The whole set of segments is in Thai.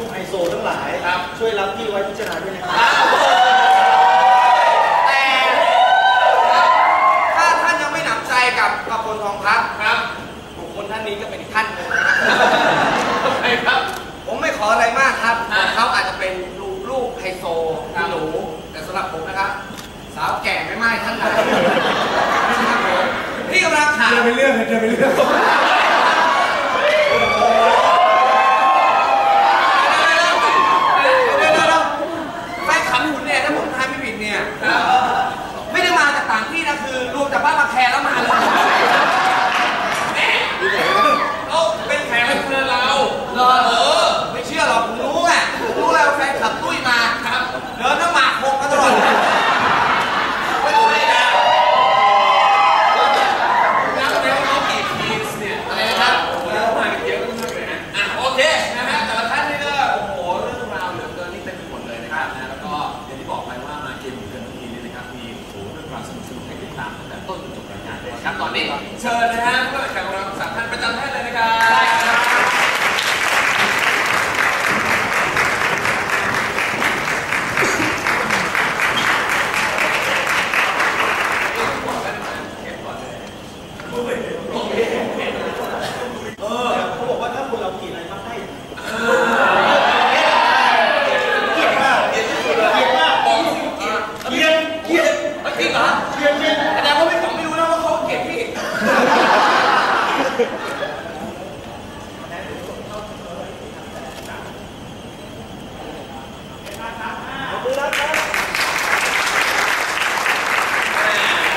ลูกไฮโซทั้งหลายครับ ช่วยรับพี่ไว้พิจารณาด้วยนะครับแต่ถ้าท่านยังไม่หนำใจกับกับคนทองพับครับบุคคลท่านนี้ก็เป็นอีกท่านหนึ่งนะครับใช่ครับ ผมไม่ขออะไรมากครับ อะเขาอาจจะเป็นลูกลูกไฮโซครับหนูแต่สำหรับผมนะครับ สาวแก่ไม่ไม่ท่านใดนะครับผมที่กำลังถามเจอไปเรื่องเจอไปเรื่อง เดี๋ยวเดี๋ยวเดี๋ยวแฟนคลับคุณเนี่ยถ้าผมทายไม่ผิดเนี่ย ไม่ได้มาจากต่างที่นะคือรวมจากบ้านมาแคร์แล้วมาเลยแหม เอาเป็นแขกรับเชิญเรา เหรอเออไม่เชื่อหรอกผมรู้ไงผมรู้แล้วาแฟนคลับตุ้ยมา ครับ เดินน้ำหมากหกมาตลอดไม่ใช่นะ นับแล้วน้องกี่ทีสเนี่ย อะไรนะครับ โอ้โหมากันเยอะมากเลยนะอะโอเคนะฮะแต่ละท่านนี่ก็โอ้โหเรื่องราวเหลือเกินนี่เต็มไปหมดเลยนะครับนะแล้วก็อย่างที่บอกไปว่ามาเกมเกินทีนี่นะครับมีโอ้โหเรื่องราวสนุกๆให้ ติดตามตั้งแต่ต้นจนจบรายการเลยครับตอนนี้เชิญนะฮะผู้แข่งของเราทั้งสามท่านประจำท่านเลยนะครับเก็บก่อนเลย เออเขาบอกว่าถ้าคนเรากินอะไรมากได้เกลียดมากเกลียดที่สุดเลยเกลียดมาก บอกสิเกียรติ เกลียดเกลียด เฮ้ยจริงเหรอ เกลียดเกลียด แสดงว่าพี่ป๋องไม่รู้นะว่าเขาเกลียดพี่ ขอบคุณครับ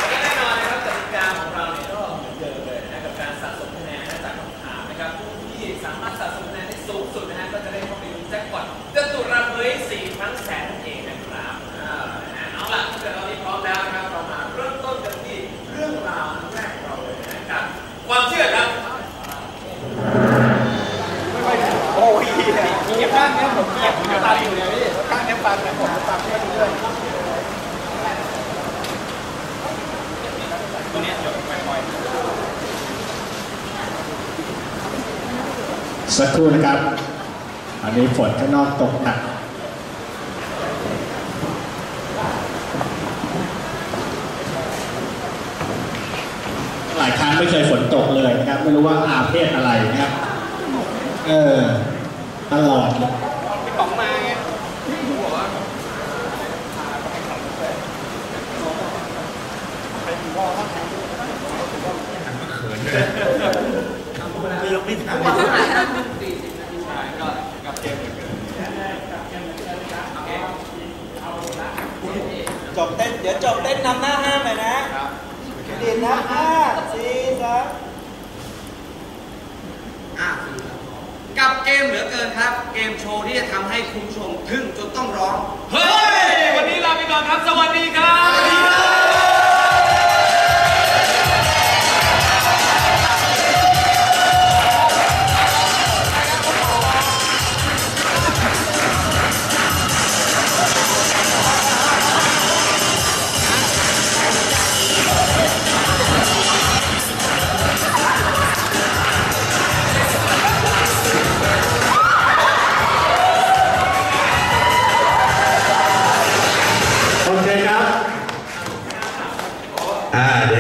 และแน่นอนนะครับกติกาของเราเนี่ยก็เหมือนเดิมเลยนะกับการสะสมคะแนนนะจากคำถามนะครับผู้ที่ สามารถสะสมคะแนนได้สูงสุดนะฮะก็จะได้เข้าไปลุ้นแจ็คพอตเจตุรัสเฮ้สี่ครั้งแสนนั่นเองนะครับอ่านะฮะเอาล่ะถ้าเกิดเรามีพร้อมแล้วนะครับเรามาเริ่มต้นกันที่เรื่องราวแรกของเราเลยนะครับความเชื่อครับโอ้ยเก็บบ้านเนี้ยผมเก็บผมตามอยู่เนี่ยพี่บ้านเนี้ยฟังนะผมตามเพื่อเรื่อยตัวเนี้ยจดไป สักครู่นะครับ อันนี้ฝนข้างนอกตกหนักหลายครั้งไม่เคยฝนตกเลยนะครับ ไม่รู้ว่าอาเพศอะไรนะครับ เออ ตลอดเลย พี่ป๋องมาไง มียังไม่ทันจบเต้น เดี๋ยวจบเต้นนำหน้าห้างหน่อยนะเดียนนะห้าสี่สาม อะกับ เกมเหลือเกินครับ เกมโชว์ที่จะทำให้คุณผู้ชมทึ่งจนต้องร้อง เฮ้ย วันนี้ลาไปก่อนครับ สวัสดีครับ Ah,